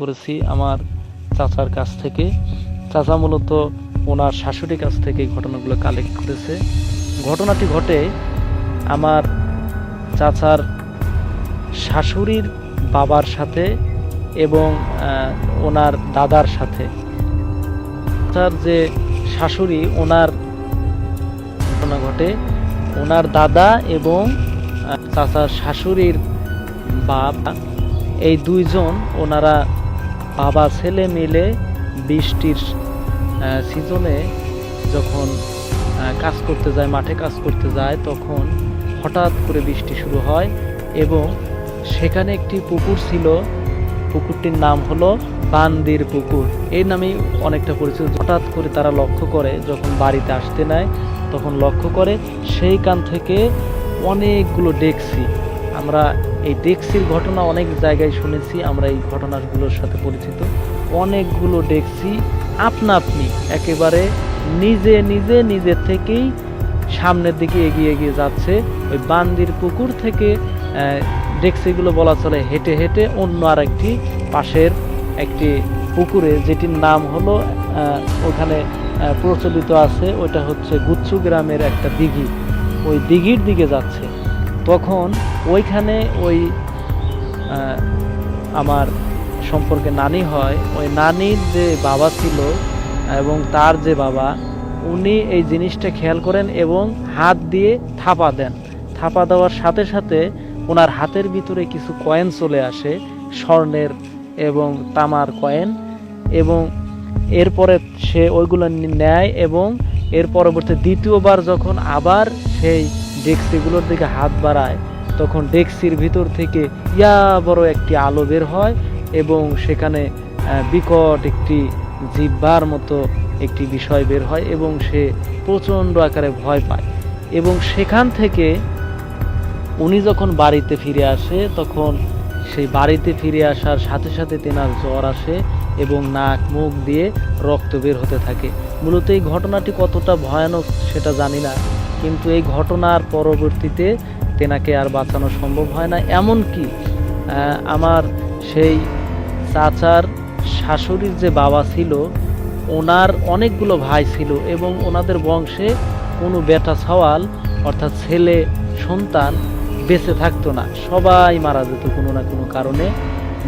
করেছি আমার চাচার কাছ থেকে। চাচা মূলত ওনার শাশুড়ির কাছ থেকে ঘটনাগুলো কালেক্ট করেছে। ঘটনাটি ঘটে আমার চাচার শাশুড়ির বাবার সাথে এবং ওনার দাদার সাথে। তার যে শাশুড়ি, ওনার ঘটনা ঘটে। ওনার দাদা এবং চাচার শাশুড়ির বাবা, এই দুইজন ওনারা বাবা ছেলে মিলে বৃষ্টির সিজনে যখন কাজ করতে যায়, মাঠে কাজ করতে যায়, তখন হঠাৎ করে বৃষ্টি শুরু হয় এবং সেখানে একটি পুকুর ছিল। পুকুরটির নাম হলো বান্দির পুকুর। এই নামেই অনেকটা পরিচিত। হঠাৎ করে তারা লক্ষ্য করে, যখন বাড়িতে আসতে নেয়, তখন লক্ষ্য করে সেইখান থেকে অনেকগুলো ডেকসি। আমরা এই ডেক্সির ঘটনা অনেক জায়গায় শুনেছি, আমরা এই ঘটনাগুলোর সাথে পরিচিত। অনেকগুলো ডেক্সি আপনা আপনি একেবারে নিজে নিজে নিজের থেকেই সামনের দিকে এগিয়ে এগিয়ে যাচ্ছে। ওই বান্দির পুকুর থেকে ডেক্সিগুলো বলা চলে হেঁটে হেঁটে অন্য আর একটি পাশের একটি পুকুরে, যেটির নাম হলো ওখানে প্রচলিত আছে ওটা হচ্ছে গুচ্ছু গ্রামের একটা দিঘি। ওই দিঘির দিকে যাচ্ছে। তখন ওইখানে ওই আমার সম্পর্কে নানি হয়। ওই নানির যে বাবা ছিল এবং তার যে বাবা, উনি এই জিনিসটা খেয়াল করেন এবং হাত দিয়ে থাপা দেন। থাপা দেওয়ার সাথে সাথে ওনার হাতের ভিতরে কিছু কয়েন চলে আসে, স্বর্ণের এবং তামার কয়েন এবং এরপরে সে ওইগুলো নেয় এবং এর পরবর্তী দ্বিতীয়বার যখন আবার সেই ডেক্সিগুলোর দিকে হাত বাড়ায়, তখন ডেক্সির ভিতর থেকে ইয়া বড় একটি আলো বের হয় এবং সেখানে বিকট একটি জিব্বার মতো একটি বিষয় বের হয় এবং সে প্রচণ্ড আকারে ভয় পায়। এবং সেখান থেকে উনি যখন বাড়িতে ফিরে আসে, তখন সেই বাড়িতে ফিরে আসার সাথে সাথে তেনার জ্বর আসে এবং নাক, মুখ দিয়ে রক্ত বের হতে থাকে। মূলত এই ঘটনাটি কতটা ভয়ানক সেটা জানি না। কিন্তু এই ঘটনার পরবর্তীতে তেনাকে আর বাঁচানো সম্ভব হয় না। এমনকি আমার সেই চাচার শাশুড়ির যে বাবা ছিল, ওনার অনেকগুলো ভাই ছিল এবং ওনাদের বংশে কোনো বেটা সওয়াল অর্থাৎ ছেলে সন্তান বেঁচে থাকতো না। সবাই মারা যেত কোনো না কোনো কারণে।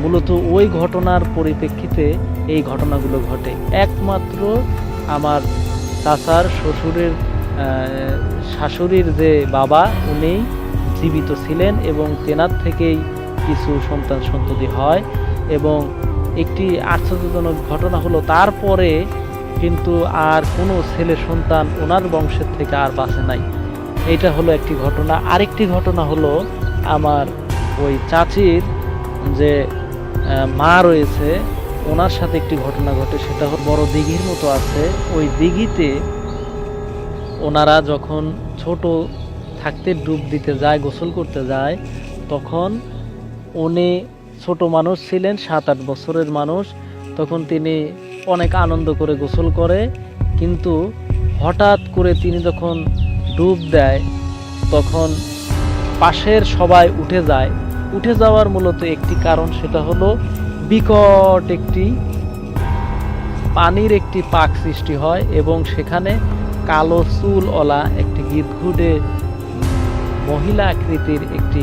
মূলত ওই ঘটনার পরিপ্রেক্ষিতে এই ঘটনাগুলো ঘটে। একমাত্র আমার চাচার শ্বশুরের শাশুড়ির যে বাবা, উনি জীবিত ছিলেন এবং তেনার থেকেই কিছু সন্তান সন্ততি হয় এবং একটি আশ্চর্যজনক ঘটনা হলো, তারপরে কিন্তু আর কোনো ছেলে সন্তান ওনার বংশের থেকে আর বাঁচে নাই। এটা হলো একটি ঘটনা। আরেকটি ঘটনা হলো আমার ওই চাচির যে মা রয়েছে, ওনার সাথে একটি ঘটনা ঘটে, সেটা বড় দিঘির মতো আছে। ওই দিঘিতে ওনারা যখন ছোট থাকতে ডুব দিতে যায়, গোসল করতে যায়, তখন উনি ছোট মানুষ ছিলেন সাত আট বছরের মানুষ। তখন তিনি অনেক আনন্দ করে গোসল করে। কিন্তু হঠাৎ করে তিনি যখন ডুব দেয়, তখন পাশের সবাই উঠে যায়। উঠে যাওয়ার মূলত একটি কারণ সেটা হলো বিকট একটি পানির একটি পাক সৃষ্টি হয় এবং সেখানে কালো চুলওয়ালা একটি গিদঘুডে মহিলা আকৃতির একটি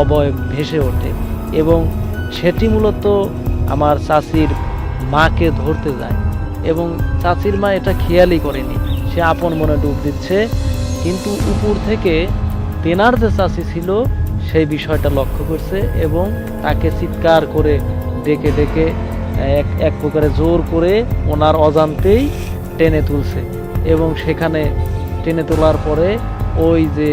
অবয়ব ভেসে ওঠে এবং সেটি মূলত আমার চাচির মাকে ধরতে যায় এবং চাচির মা এটা খেয়ালই করেনি। সে আপন মনে ডুব দিচ্ছে, কিন্তু উপর থেকে তেনার যে চাচি ছিল, সেই বিষয়টা লক্ষ্য করছে এবং তাকে চিৎকার করে ডেকে ডেকে এক এক প্রকারে জোর করে ওনার অজান্তেই টেনে তুলছে। এবং সেখানে টেনে তোলার পরে ওই যে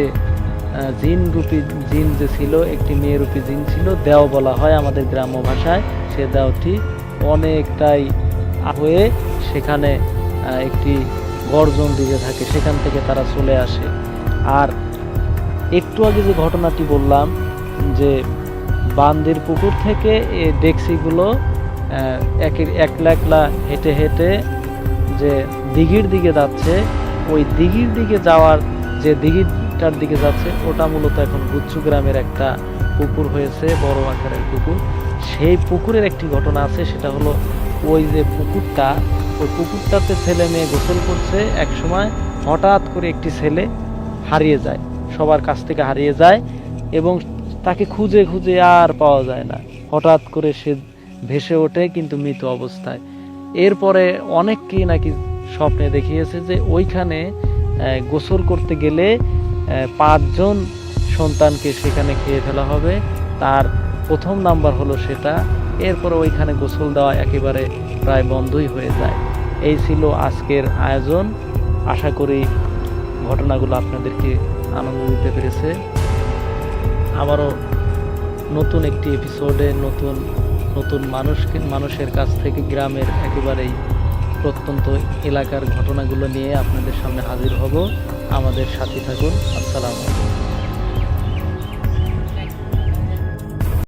জিন রূপী, জিন যে ছিল, একটি মেয়ে রূপী জিন ছিল, দেও বলা হয় আমাদের গ্রাম্য ভাষায়, সে দেওটি অনেকটাই হয়ে সেখানে একটি গর্জন দিতে থাকে, সেখান থেকে তারা চলে আসে। আর একটু আগে যে ঘটনাটি বললাম, যে বান্দির পুকুর থেকে এই ডেক্সিগুলো একের একলা একলা হেঁটে হেঁটে যে দিঘির দিকে যাচ্ছে, ওই দিঘির দিকে যাওয়ার যে দিঘিটার দিকে যাচ্ছে, ওটা মূলত এখন গুচ্ছু গ্রামের একটা পুকুর হয়েছে, বড় আকারের পুকুর। সেই পুকুরের একটি ঘটনা আছে, সেটা হলো ওই যে পুকুরটা, ওই পুকুরটাতে ছেলে মেয়ে গোসল করছে, এক সময় হঠাৎ করে একটি ছেলে হারিয়ে যায়, সবার কাছ থেকে হারিয়ে যায় এবং তাকে খুঁজে খুঁজে আর পাওয়া যায় না। হঠাৎ করে সে ভেসে ওঠে কিন্তু মৃত অবস্থায়। এরপরে অনেককেই নাকি স্বপ্নে দেখিয়েছে যে ওইখানে গোসল করতে গেলে পাঁচজন সন্তানকে সেখানে খেয়ে ফেলা হবে। তার প্রথম নাম্বার হলো সেটা। এরপরে ওইখানে গোসল দেওয়া একেবারে প্রায় বন্ধই হয়ে যায়। এই ছিল আজকের আয়োজন। আশা করি ঘটনাগুলো আপনাদেরকে আনন্দ দিতে পেরেছে। আবারও নতুন একটি এপিসোডে নতুন নতুন মানুষকে মানুষের কাছ থেকে গ্রামের একেবারেই প্রত্যন্ত এলাকার ঘটনাগুলো নিয়ে আপনাদের সামনে হাজির হব। আমাদের সাথে থাকুন। আসসালামু আলাইকুম।